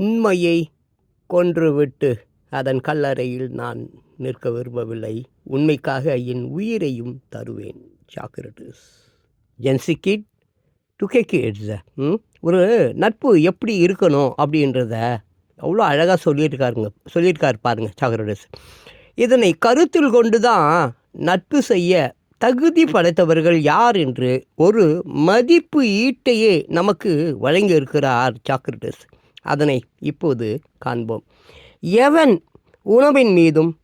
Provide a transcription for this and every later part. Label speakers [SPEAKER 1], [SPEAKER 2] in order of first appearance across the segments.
[SPEAKER 1] உண்மையை கொன்றுவிட்டு அதன் கல்லறையில் நான் நிற்க விரும்பவில்லை. உண்மைக்காக என் உயிரையும் தருவேன். சாக்ரட்டிஸ் ஜென்சிக்கிட் டுகே கிட்ஸ் ஒரு நட்பு எப்படி இருக்கணும் அப்படின்றத அவ்வளோ அழகாக சொல்லியிருக்காருங்க. சொல்லியிருக்காரு பாருங்க சாக்ரட்டிஸ் இதனை கருத்தில் கொண்டு தான் நட்பு செய்ய தகுதி படைத்தவர்கள் யார் என்று ஒரு மதிப்பு ஈட்டையே நமக்கு வழங்கியிருக்கிறார் சாக்ரட்டிஸ் அதனை இப்போது காண்போம். எவன் உணவின் மீதும்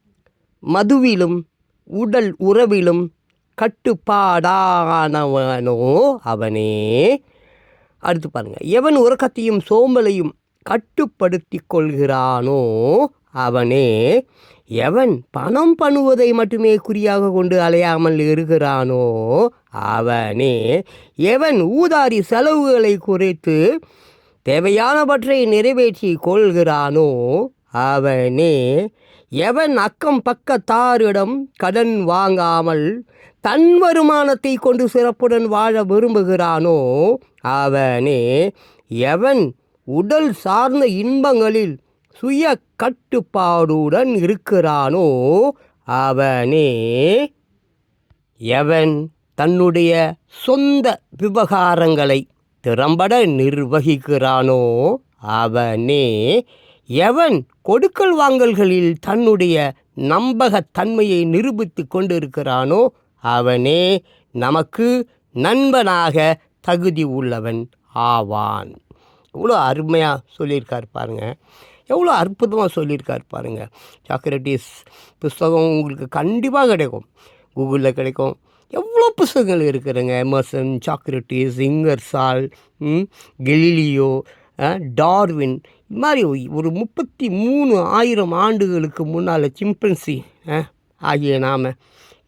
[SPEAKER 1] மதுவிலும் உடல் உறவிலும் கட்டுப்பாடானவனோ அவனே. அடுத்து பாருங்கள் எவன் உறக்கத்தையும் சோம்பலையும் கட்டுப்படுத்தி கொள்கிறானோ அவனே. எவன் பணம் பண்ணுவதை மட்டுமே குறியாக கொண்டு அலையாமல் இருக்கிறானோ அவனே. எவன் ஊதாரி செலவுகளை குறைத்து தேவையானவற்றை நிறைவேற்றி கொள்கிறானோ அவனே. எவன் அக்கம் பக்கத்தாரிடம் கடன் வாங்காமல் தன் வருமானத்தை கொண்டு சிறப்புடன் வாழ விரும்புகிறானோ அவனே. எவன் உடல் சார்ந்த இன்பங்களில் சுய கட்டுப்பாடுடன் இருக்கிறானோ அவனே. எவன் தன்னுடைய சொந்த விவகாரங்களை திறம்பட நிர்வகிக்கிறானோ அவனே. எவன் கொடுக்கல் வாங்கல்களில் தன்னுடைய நம்பகத்தன்மையை நிரூபித்து கொண்டிருக்கிறானோ அவனே. நமக்கு நண்பனாக தகுதி உள்ளவன் ஆவான். எவ்வளோ அருமையாக சொல்லியிருக்கார் பாருங்க. எவ்வளோ அற்புதமாக சொல்லியிருக்கார் பாருங்க. சாக்ரட்டிஸ் புஸ்தகம் உங்களுக்கு கண்டிப்பாக கிடைக்கும். கூகுளில் கிடைக்கும். எவ்வளோ புஸ்தகங்கள் இருக்குதுங்க Emerson Socrates Ingersoll Galileo Darwin இது மாதிரி ஒரு முப்பத்தி மூணு ஆயிரம் ஆண்டுகளுக்கு முன்னால் சிம்பன்சி ஆகிய நாம்.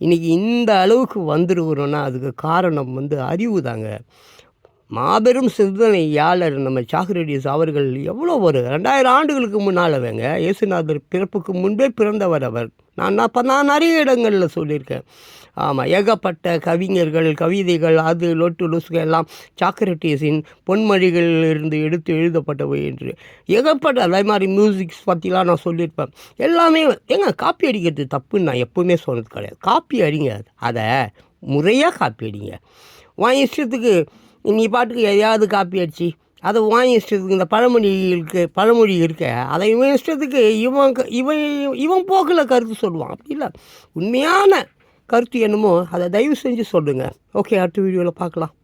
[SPEAKER 1] இன்றைக்கி இந்த அளவுக்கு வந்துருக்கிறோன்னா அதுக்கு காரணம் வந்து அறிவு தாங்க மாபெரும் சிந்தனையாளர் நம்ம சாகுரடியஸ் அவர்கள் எவ்வளோ ஒரு ரெண்டாயிரம் ஆண்டுகளுக்கு முன்னால் அவங்க இயேசுநாதர் பிறப்புக்கு முன்பே பிறந்தவர் அவர். நான் அப்போ நான் நிறைய இடங்களில் சொல்லியிருக்கேன். ஆமாம் ஏகப்பட்ட கவிஞர்கள் கவிதைகள் அது லொட்டு லொசுக எல்லாம் சாக்ரட்டிஸின் பொன்மொழிகளிலிருந்து எடுத்து எழுதப்பட்டவை என்று. ஏகப்பட்ட அதே மாதிரி மியூசிக்ஸ் பற்றிலாம் நான் சொல்லியிருப்பேன். எல்லாமே ஏங்க காப்பி அடிக்கிறது தப்புன்னு நான் எப்போவுமே சொன்னது கிடையாது. காப்பி அடிங்க அதை முறையாக காப்பி அடிங்க. உன் இஷ்டத்துக்கு நீ பாட்டுக்கு எதையாவது காப்பி அடிச்சு அதை வாங்கி இஷ்டத்துக்கு இந்த பழமொழி இருக்கு பழமொழி இருக்க அதை இவன் இஷ்டத்துக்கு இவன் க- இவன் இவன் போக்கில் கருத்து சொல்லுவான். அப்படி இல்லை. உண்மையான கருத்து என்னமோ அதை தயவு செஞ்சு சொல்லுங்கள் ஓகே அடுத்த வீடியோவில் பார்க்கலாம்.